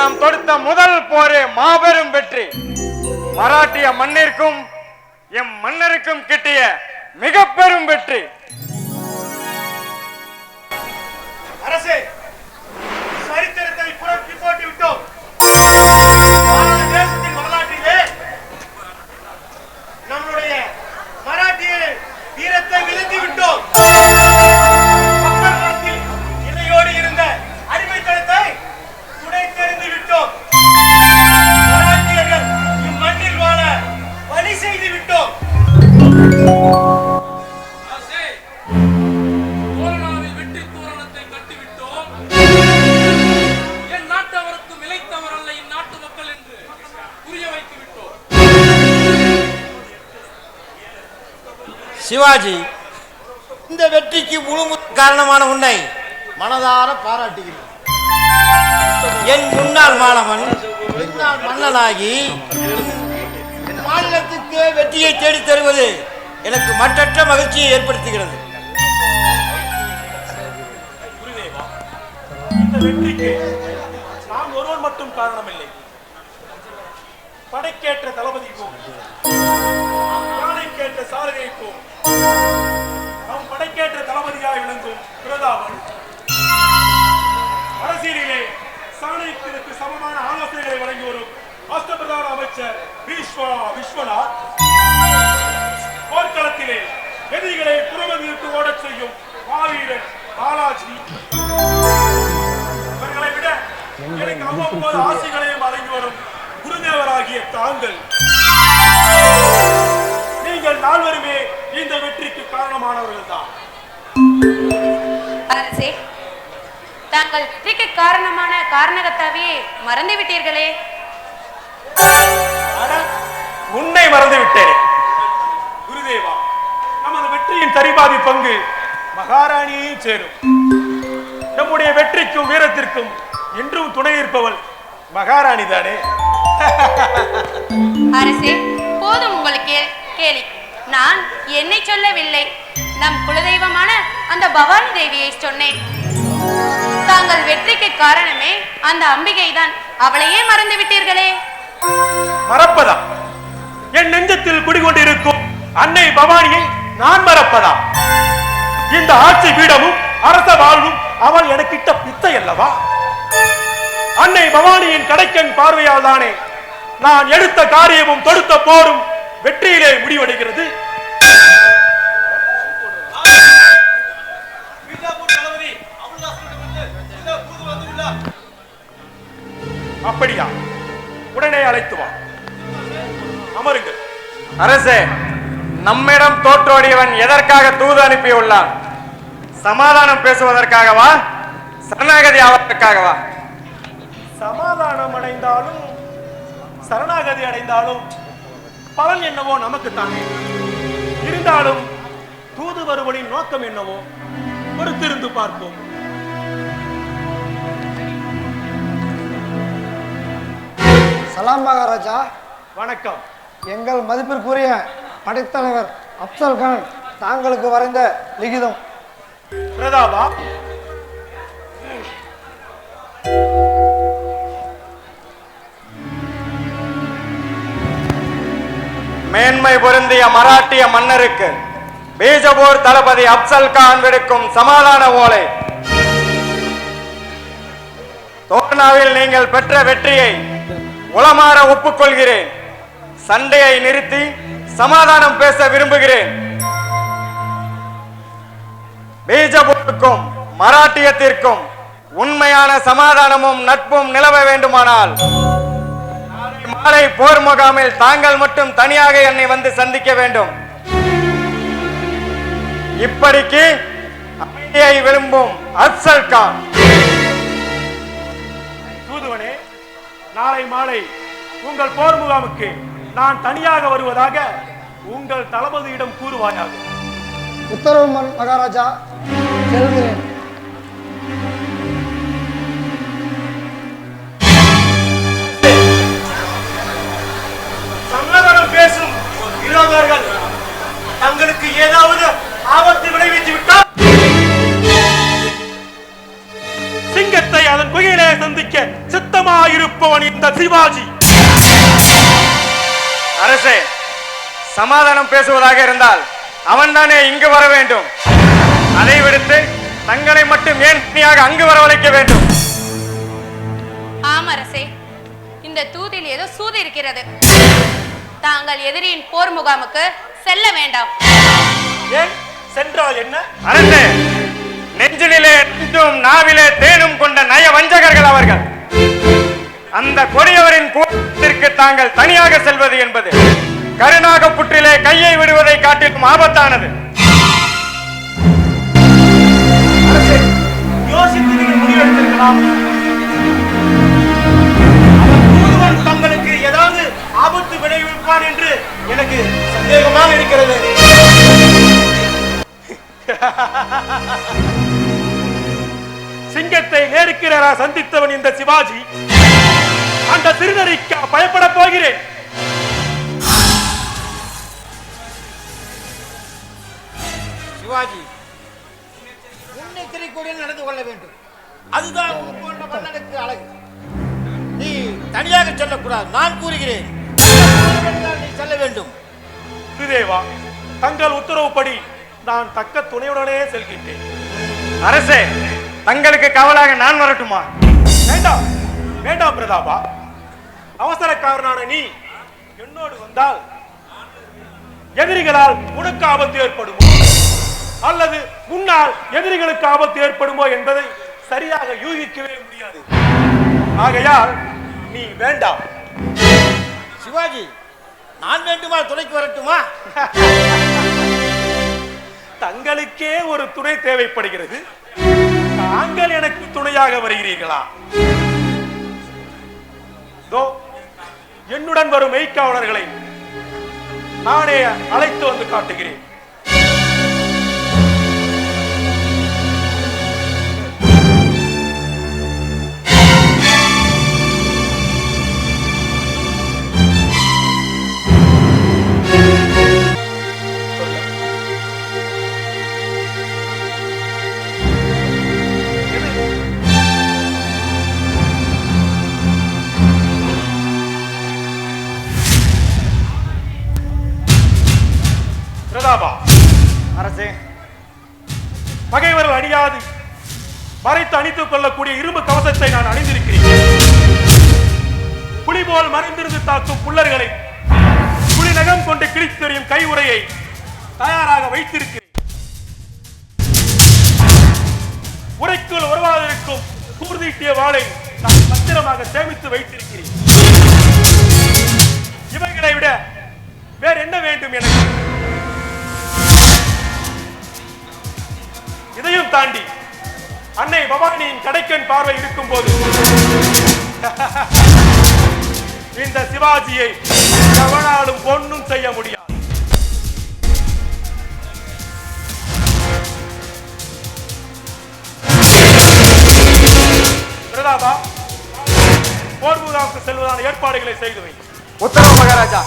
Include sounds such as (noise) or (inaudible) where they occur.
நாம் தொடுத்த முதல் போரே மாபெரும் வெற்றி. மராட்டிய மண்ணிற்கும் எம் மன்னருக்கும் கிட்டிய மிக பெரும் வெற்றி. சிவாஜி. இந்த வெற்றிக்கு முழு காரணமான உன்னை மனதார பாராட்டுகிறேன். என் முன்னாள் மாணவன் முன்னாள் மன்னனாகி மாநிலத்துக்கு வெற்றியை தேடித் தருவது எனக்கு மற்றற்ற மகிழ்ச்சியை ஏற்படுத்துகிறது. இந்த வெற்றிக்கு நான் ஒருவன் மட்டும் காரணமில்லை. படைக்கேற்ற தளபதிக்கும் யானைக்கேற்ற சாரதிக்கும் நம் படைக்கேற்ற தளபதியாய் விளங்கும் பிரதாபன். அரசியலிலே சாணக்கியனுக்கு சமமான ஆலோசனைகளை வழங்கி வரும் அஷ்டபிரதான அமைச்சர் விஸ்வா விஸ்வநாத். போர்க்களத்திலே எதிரிகளை புறமதிட்டு ஓடச் செய்யும் மாவீரன் பாலாஜி. இவர்களை விட எனக்கு அவ்வப்போது ஆசைகளையும் வழங்கி வரும் குருதேவராகிய தாங்கள். நீங்கள் நால்வருமே இந்த வெற்றிக்கு காரணமானவர்கள் தான். அரசே தாங்கள் வெற்றிக்கு காரணமான காரணகத்தாவே மறந்து விட்டீர்களே உன்னை மறந்து விட்டேனே குருதேவா நமது வெற்றியின் சரிபாதி பங்கு மகாராணியையும் சேரும். நம்முடைய வெற்றிக்கும் வீரத்திற்கும் என்றும் துணை இருப்பவள் மகாராணி தானே (laughs) அரசே போதும் உங்களுக்கு கேலி. நான் என்னை சொல்லவில்லை. நம் குலதெய்வமான அந்த பவானி தேவியை சொன்னேன். தாங்கள் வெற்றிக்கு காரணமே அந்த அம்பிகை தான் அவளையே மறந்து விட்டீர்களே. மறப்பதா? என் நெஞ்சத்தில் குடிகொண்டிருக்கும் அன்னை பவானியை நான் மறப்பதா? இந்த ஆட்சி பீடமும் அரச வாழ்வும் அவள் எனக்கிட்ட பித்தை அல்லவா? அன்னை பவானியின் கடைக்கண் பார்வையால் தானே நான் எடுத்த காரியமும் தொடுத்த போரும் வெற்றியிலே முடிவடைகிறது. அப்படியா? உடனே அழைத்து வா. அமருங்கள். அரசே நம்மிடம் தோற்றோடியவன் எதற்காக தூது அனுப்பியுள்ளான்? சமாதானம் பேசுவதற்காகவா சரணாகதி ஆவதற்காகவா சமாதானம் அடைந்தாலும் சரணாகதி அடைந்தாலும் பலன் என்னவோ நமக்கு தானே இருந்தாலும் தூது வருவனின் நோக்கம் என்னவோ? பொறுத்திருந்து பார்ப்போம். சலாம் மகாராஜா. வணக்கம். எங்கள் மதிப்பிற்குரிய படைத்தலைவர் அப்சல் கான் தாங்களுக்கு வரைந்த லிகிதம். பிரதாபா. மேன்மை பொருந்திய மராட்டிய மன்னருக்கு பீஜபூர் தளபதி அப்சல் கான் விடுக்கும் சமாதான ஓலை. தோர்னாவில் நீங்கள் பெற்ற வெற்றியை உளமாற ஒப்புக்கொள்கிறேன். சண்டையை நிறுத்தி சமாதானம் பேச விரும்புகிறேன். பீஜபூருக்கும் மராட்டியத்திற்கும் உண்மையான சமாதானமும் நட்பும் நிலவ வேண்டுமானால் மாலை போர் முகாமில் தாங்கள் மட்டும் தனியாக என்னை வந்து சந்திக்க வேண்டும். இப்படிக்கு அமைதியை விரும்பும் அப்சல் கான் தூதுவனே நாளை மாலை உங்கள் போர் முகாமுக்கு நான் தனியாக வருவதாக உங்கள் தளபதியிடம் கூறுவாயாக. உத்தரவு மகாராஜா செல்கிறேன் சந்திக்க சித்தமாயிருப்ப சிவாஜி. அரசே சமாதானம் பேசுவதாக இருந்தால் அவன்தானே இங்கு வர வேண்டும். அதை விடுத்து தங்களை மட்டும் ஏன் தனியாக அங்கு வரவழைக்க வேண்டும்? ஆம் அரசே இந்த தூதில் ஏதோ சூது இருக்கிறது. தாங்கள் எதிரியின் போர் முகாமுக்கு செல்ல வேண்டாம். ஏன்? சென்றால் என்ன? அரசே நெஞ்சினிலே நெஞ்சும் நாவிலே தேனும் கொண்ட நய வஞ்சகர்கள் அவர்கள். அந்த கொடியவரின் கூட்டத்திற்கு தாங்கள் தனியாக செல்வது என்பது கருணாக புற்றிலே கையை விடுவதை காட்டிலும் ஆபத்தானது. யோசித்து தங்களுக்கு ஏதாவது ஆபத்து விளைவிப்பான் என்று எனக்கு சந்தேகமாக இருக்கிறது. சிங்கத்தை நேருக்கு நேரா சந்தித்தவன் இந்த சிவாஜி. அந்த திருநறிக்கு பயப்பட போகிறேன். சிவாஜி முன்னெச்சரிக்கையுடன் நடந்து கொள்ள வேண்டும். அதுதான் போன்ற மன்னனுக்கு அழகு. நீ தனியாக செல்லக்கூடாது நான் கூறுகிறேன். நீ செல்ல வேண்டும். குருதேவா தங்கள் உத்தரவுப்படி நான் தக்க துணையுடனே செல்கின்றேன். அரசே தங்களுக்கு காவலாக நான் வரட்டுமா? வேண்டாம் வேண்டாம் பிரதாபா. அவசரக்காரனான நீ என்னோடு வந்தால் எதிரிகளால் உனக்கு ஆபத்து ஏற்படுமோ? அல்லது முன்னால் எதிரிகளுக்கு ஆபத்து ஏற்படுமோ என்பதை சரியாக யூகிக்கவே முடியாது. ஆகையால் நீ வேண்டாம். சிவாஜி நான் வேண்டுமா துணைக்கு வரட்டுமா? தங்களுக்கே ஒரு துணை தேவைப்படுகிறது. தாங்கள் எனக்கு துணையாக வருகிறீர்களா? என்னுடன் வரும் மெய்க்காவலர்களை நானே அழைத்து வந்து காட்டுகிறேன். பிரதாபா அரசே பகைவர்கள் அணியாது. மறைத்து அணித்துக் கொள்ளக்கூடிய இரும்பு கவசத்தை நான் அணிந்திருக்கிறேன். புலி போல் மறைந்திருந்து தாக்கும் புல்லர்களை புலி நகம் கொண்டு கிழித்தெறியும் கை உரையை தயாராக வைத்திருக்கிறேன். உரைக்குள் உறவாதிருக்கும் கூர்தீட்டிய வாளை நான் பத்திரமாக சேமித்து வைத்திருக்கிறேன். இவைகளை விட வேற என்ன வேண்டும் எனக்கு? இதையும் தாண்டி அன்னை பவானியின் கடைக்கண் பார்வை இருக்கும் போது (laughs) இந்த சிவாஜியை எவனாலும் ஒன்றும் செய்ய முடியாது. பிரதாபா போர் செல்வதான ஏற்பாடுகளை செய்து வை. உத்தரவு மகாராஜா